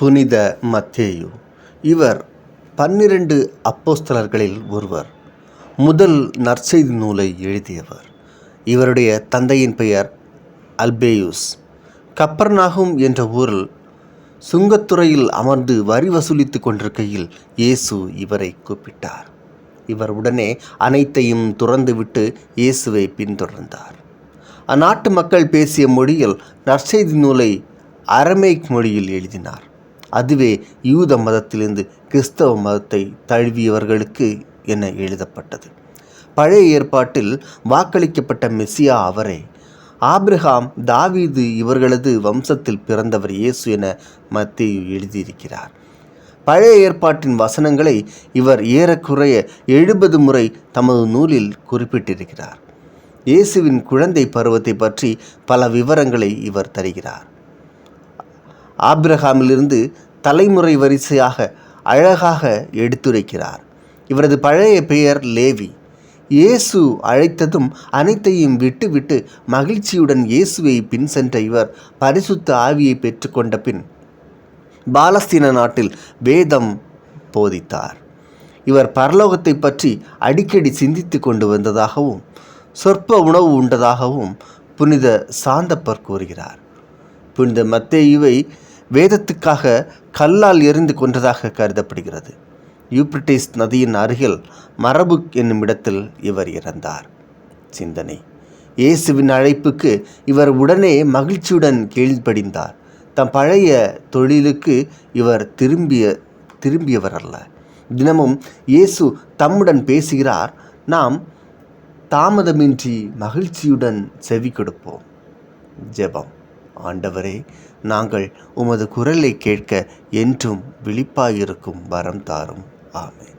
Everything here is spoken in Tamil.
புனித மத்தேயு. இவர் பன்னிரண்டு அப்போஸ்தலர்களில் ஒருவர். முதல் நற்செய்தி நூலை எழுதியவர். இவருடைய தந்தையின் பெயர் அல்பேயுஸ். கப்பர்நாகும் என்ற ஊரில் சுங்கத்துறையில் அமர்ந்து வரி வசூலித்து கொண்டிருக்கையில் இயேசு இவரை கூப்பிட்டார். இவர் உடனே அனைத்தையும் துறந்துவிட்டு இயேசுவை பின்தொடர்ந்தார். அந்நாட்டு மக்கள் பேசிய மொழியில் நற்செய்தி நூலை அரமேக் மொழியில் எழுதினார். அதுவே யூத மதத்திலிருந்து கிறிஸ்தவ மதத்தை தழுவியவர்களுக்கு என எழுதப்பட்டது. பழைய ஏற்பாட்டில் வாக்களிக்கப்பட்ட மெசியா அவரே ஆப்ரஹாம் தாவீது இவர்களது வம்சத்தில் பிறந்தவர் இயேசு என மத்திய எழுதியிருக்கிறார். பழைய ஏற்பாட்டின் வசனங்களை இவர் ஏறக்குறைய எழுபது முறை தமது நூலில் குறிப்பிட்டிருக்கிறார். இயேசுவின் குழந்தை பருவத்தை பற்றி பல விவரங்களை இவர் தருகிறார். ஆபிரகாமிலிருந்து தலைமுறை வரிசையாக அழகாக எடுத்துரைக்கிறார். இவரது பழைய பெயர் லேவி. இயேசு அழைத்ததும் அனைத்தையும் விட்டுவிட்டு மகிழ்ச்சியுடன் இயேசுவை பின் சென்ற இவர் பரிசுத்த ஆவியை பெற்றுக்கொண்ட பின் பாலஸ்தீன நாட்டில் வேதம் போதித்தார். இவர் பரலோகத்தை பற்றி அடிக்கடி சிந்தித்து கொண்டு வந்ததாகவும் சொற்ப உணவு உண்டதாகவும் புனித சாந்தப்பர் கூறுகிறார். புனித மத்தேயுவை வேதத்துக்காக கல்லால் எறிந்து கொன்றதாக கருதப்படுகிறது. யூப்ரிட்டிஸ் நதியின் அருகில் மரபுக் என்னும் இடத்தில் இவர் இறந்தார். சிந்தனை. இயேசுவின் அழைப்புக்கு இவர் உடனே மகிழ்ச்சியுடன் கீழ்ப்படிந்தார். தம் பழைய தொழிலுக்கு இவர் திரும்பிய திரும்பியவர் அல்ல தினமும் இயேசு தம்முடன் பேசுகிறார். நாம் தாமதமின்றி மகிழ்ச்சியுடன் செவி கொடுப்போம் ஜெபம். ஆண்டவரே நாங்கள் உமது குரலை கேட்க என்றும் விழிப்பாயிருக்கும் வரம் தாரும். ஆமே